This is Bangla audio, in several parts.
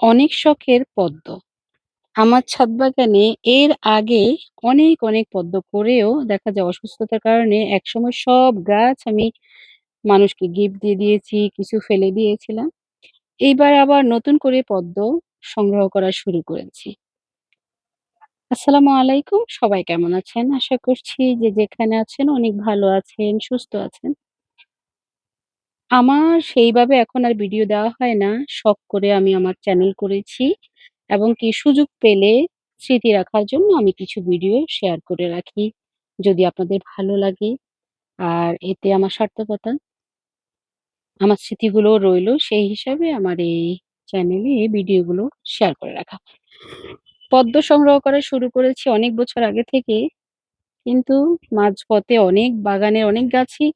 অনেক শখের পদ্ম। আমার ছাদ বাগানে এর আগে অনেক, অনেক পদ্ম করেও দেখা যায় অসুস্থতার কারণে একসময় সব গাছ আমি মানুষকে গিফট দিয়ে দিয়েছি, কিছু ফেলে দিয়েছিলাম। এইবার আবার নতুন করে পদ্ম সংগ্রহ করা শুরু করেছি। আসসালামু আলাইকুম। সবাই কেমন আছেন? আশা করছি যে যেখানে আছেন অনেক ভালো আছেন, সুস্থ আছেন। আমার সেইভাবে এখন আর ভিডিও দেওয়া হয় না। শখ করে আমি আমার চ্যানেল করেছি এবং কি সুযোগ পেলে স্মৃতি রাখার জন্য আমি কিছু ভিডিও শেয়ার করে রাখি। যদি আপনাদের ভালো লাগে আর এতে আমার সার্থকতা, আমার স্মৃতিগুলোও রইল সেই হিসাবে আমার এই চ্যানেলে ভিডিওগুলো শেয়ার করে রাখা। পদ্ম সংগ্রহ করা শুরু করেছি অনেক বছর আগে থেকে। কিন্তু মাঝপথে অনেক বাগানের অনেক গাছই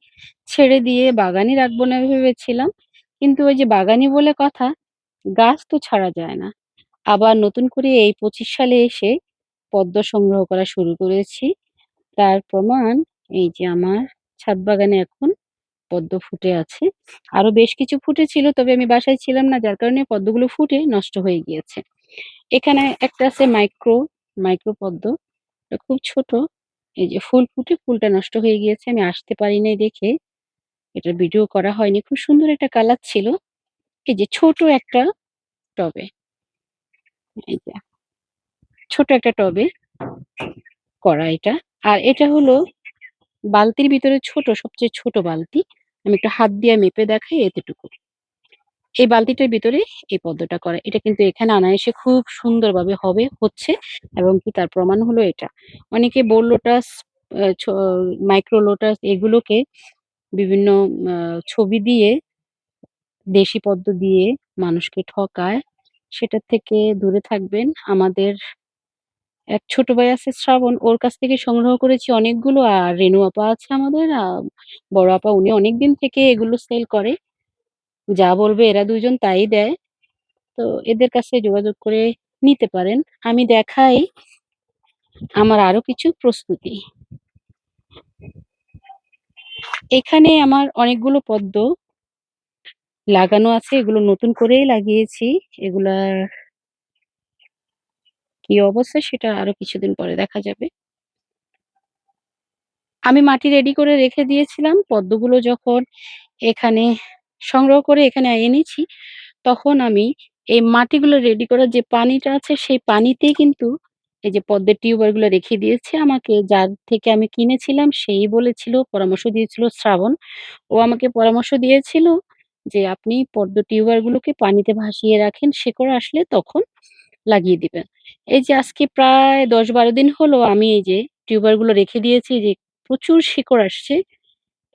ছেড়ে দিয়ে বাগানই রাখব না ভেবেছিলাম। কিন্তু ওই যে বাগানি বলে কথা, গাছ তো ছাড়া যায় না। আবার নতুন করে এই ২৫ সালে এসে পদ্ম সংগ্রহ করা শুরু করেছি। তার প্রমাণ এই যে আমার ছাদ বাগানে এখন পদ্ম ফুটে আছে। আরও বেশ কিছু ফুটেছিল তবে আমি বাসায় ছিলাম না যার কারণে পদ্মগুলো ফুটে নষ্ট হয়ে গিয়েছে। এখানে একটা আছে মাইক্রো, মাইক্রো পদ্ম। খুব ছোট। এই যে ফুল ফুটে ফুলটা নষ্ট হয়ে গিয়েছে। আমি আসতে পারি নাই দেখে এটার ভিডিও করা হয়নি। খুব সুন্দর একটা কালার ছিল। এই যে ছোট একটা টবে। ছোট একটা টবে করা এটা। আর এটা হলো বালতির ভিতরে ছোট, সবচেয়ে ছোট বালতি। আমি একটু হাত দিয়ে মেপে দেখাই এতটুকু। এই বালতিটার ভিতরে এই পদ্মটা করা। এটা কিন্তু এখানে অনায়াসে খুব সুন্দরভাবে হবে, হচ্ছে এবং কি তার প্রমাণ হলো এটা। অনেকে বোর লোটাস, মাইক্রো লোটাস এগুলোকে বিভিন্ন ছবি দিয়ে দেশি পদ্ম দিয়ে মানুষকে ঠকায়। সেটার থেকে দূরে থাকবেন। আমাদের এক ছোট ভাই আছে শ্রাবণ, ওর কাছ থেকে সংগ্রহ করেছি অনেকগুলো। আর রেনু আপা আছে আমাদের বড় আপা উনি অনেকদিন থেকে এগুলো সেল করে। যা বলবে এরা দুজন তাই দেয়। তো এদের কাছে যোগাযোগ করে নিতে পারেন। আমি দেখাই আমার আরও কিছু প্রস্তুতি। এখানে আমার অনেকগুলো পদ্ম লাগানো আছে। এগুলো নতুন করেই লাগিয়েছি। এগুলার কি অবস্থা সেটা আরও কিছুদিন পরে দেখা যাবে। আমি মাটি রেডি করে রেখে দিয়েছিলাম। পদ্মগুলো যখন এখানে সংগ্রহ করে এখানে এনেছি, তখন আমি এই মাটিগুলো রেডি করার যে পানিটা আছে সেই পানিতেই কিন্তু এই যে পদ্মের টিউবারগুলো রেখে দিয়েছে আমাকে। যার থেকে আমি কিনেছিলাম সেই বলেছিল, পরামর্শ দিয়েছিল শ্রাবণ। ও আমাকে পরামর্শ দিয়েছিল যে, "আপনি পদ্ম টিউবার গুলোকে পানিতে ভাসিয়ে রাখেন, শেকড় আসলে তখন লাগিয়ে দিবেন।" এই যে আজকে প্রায় দশ বারো দিন হলো আমি এই যে টিউবারগুলো রেখে দিয়েছি যে প্রচুর শিকড় আসছে।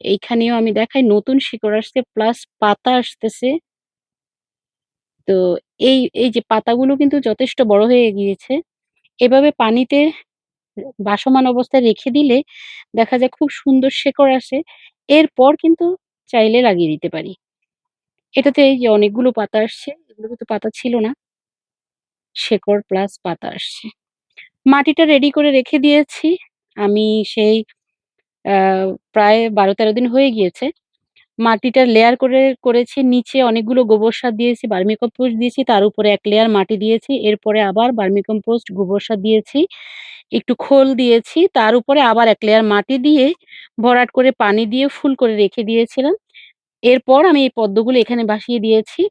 এইখানেও আমি দেখাই নতুন শিকড় আসছে প্লাস পাতা আসতেছে। তো এই, এই যে পাতাগুলো কিন্তু যথেষ্ট বড় হয়ে গিয়েছে। এভাবে পানিতে ভাসমান অবস্থায় রেখে দিলে দেখা যায় খুব সুন্দর শেকড় আসে। এরপর কিন্তু চাইলে লাগিয়ে দিতে পারি। এটাতে এই যে অনেকগুলো পাতা আসছে। এগুলো কিন্তু পাতা ছিল না। শেকড় প্লাস পাতা আসছে। মাটিটা রেডি করে রেখে দিয়েছি। আমি সেই প্রায় ১২-১৩ দিন হয়ে গিয়েছে। মাটিটা লেয়ার করে করেছি। নিচে অনেকগুলো গোবর সার দিয়েছি, ভার্মিকম্পোস্ট দিয়েছি। তার উপরে এক লেয়ার মাটি দিয়েছি। এরপরে আবার ভার্মিকম্পোস্ট, গোবর সার দিয়েছি। একটু খোল দিয়েছি। তার উপরে আবার এক লেয়ার মাটি দিয়ে ভরাট করে পানি দিয়ে ফুল করে রেখে দিয়েছিলাম। এরপর আমি এই পদ্মগুলো এখানে ভাসিয়ে দিয়েছি।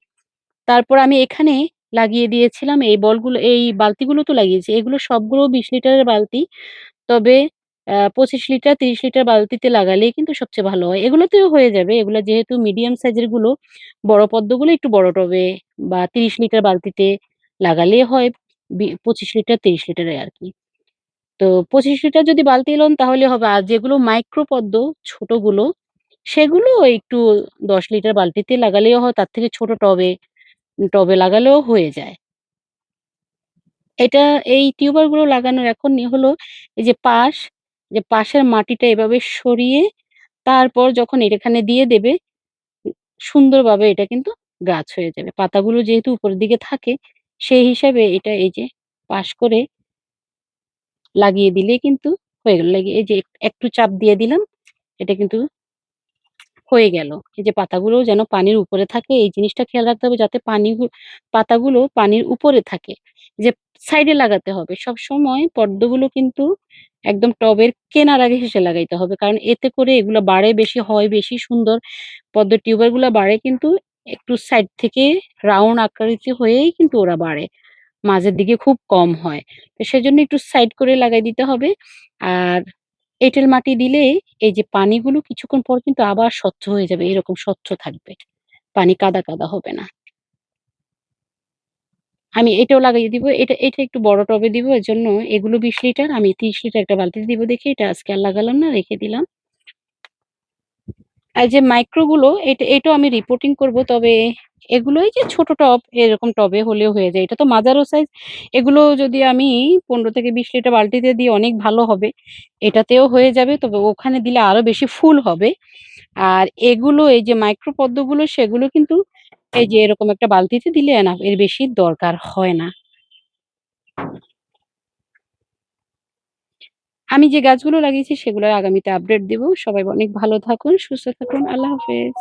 তারপর আমি এখানে লাগিয়ে দিয়েছিলাম এই বলগুলো এই বালতিগুলো তো লাগিয়েছি। এগুলো সবগুলো ২০ লিটারের বালতি। তবে ২৫ লিটার, ৩০ লিটার বালতিতে লাগালেই কিন্তু সবচেয়ে ভালো হয়। এগুলোতেও হয়ে যাবে। এগুলো যেহেতু মিডিয়াম সাইজেরগুলো, বড় পদ্মগুলো একটু বড় টবে বা ৩০ লিটার বালতিতে লাগালে হয়। ২৫ লিটার, ৩০ লিটারে আর কি তো ২৫ লিটার যদি বালতি লন তাহলে হবে। আর যেগুলো মাইক্রো পদ্ম ছোটগুলো, সেগুলো একটু ১০ লিটার বালতিতে লাগালেও হয়। তার থেকে ছোট টবে, টবে লাগালেও হয়ে যায়। এটা এই টিউবারগুলো লাগানোর এখন হলো এই যে পাশ, যে পাশের মাটিটা এভাবে সরিয়ে তারপর যখন এখানে দিয়ে দেবে, সুন্দরভাবে এটা কিন্তু গাছ হয়ে যাবে। পাতাগুলো যেহেতু উপরের দিকে থাকে, সেই হিসাবে এটা এই যে পাশ করে লাগিয়ে দিলেই কিন্তু হয়ে গেল। লাগিয়ে এই যে একটু চাপ দিয়ে দিলাম, এটা কিন্তু হয়ে গেল। এই যে পাতাগুলো যেন পানির উপরে থাকে এই জিনিসটা খেয়াল রাখতে হবে যাতে পানিগু পাতাগুলো পানির উপরে থাকে। যে সাইডে লাগাতে হবে। সবসময় পদ্মগুলো কিন্তু একদম টবের কেনার আগে ঘেঁষে লাগাইতে হবে। কারণ এতে করে এগুলো বাড়ে বেশি, হয় বেশি সুন্দর। পদ্ম টিউবারগুলা বাড়ে কিন্তু একটু সাইড থেকে রাউন্ড আকৃতি হয়েই কিন্তু ওরা বাড়ে। মাঝের দিকে খুব কম হয়। তো সেজন্য একটু সাইড করে লাগাই দিতে হবে। আর এঁটেল মাটি দিলে এই যে পানিগুলো কিছুক্ষণ পর কিন্তু আবার স্বচ্ছ হয়ে যাবে। এরকম স্বচ্ছ থাকবে। পানি কাদা, কাদা হবে না। আমি এটাও লাগিয়ে দিব। এটা এটা একটু বড় টবে দিব। এর জন্য এগুলো ২০ লিটার, আমি ৩০ লিটার একটা বালতিতে দিব দেখে এটা আজকে আর লাগালাম না, রেখে দিলাম। আর যে মাইক্রোগুলো এটা এটাও আমি রিপোর্টিং করব। তবে এগুলো এই যে ছোট টব এরকম টবে হলেও হয়ে যায়। এটা তো মাঝারো সাইজ। এগুলো যদি আমি ১৫ থেকে ২০ লিটার বাল্টিতে দিই অনেক ভালো হবে। এটাতেও হয়ে যাবে তবে ওখানে দিলে আরও বেশি ফুল হবে। আর এগুলো এই যে মাইক্রো পদ্মগুলো সেগুলো কিন্তু এই যে এরকম একটা বালতিতে দিলে না এর বেশি দরকার হয় না। আমি যে গাছগুলো লাগিয়েছি সেগুলোর আগামীতে আপডেট দেবো সবাই অনেক ভালো থাকুন, সুস্থ থাকুন। আল্লাহ হাফেজ।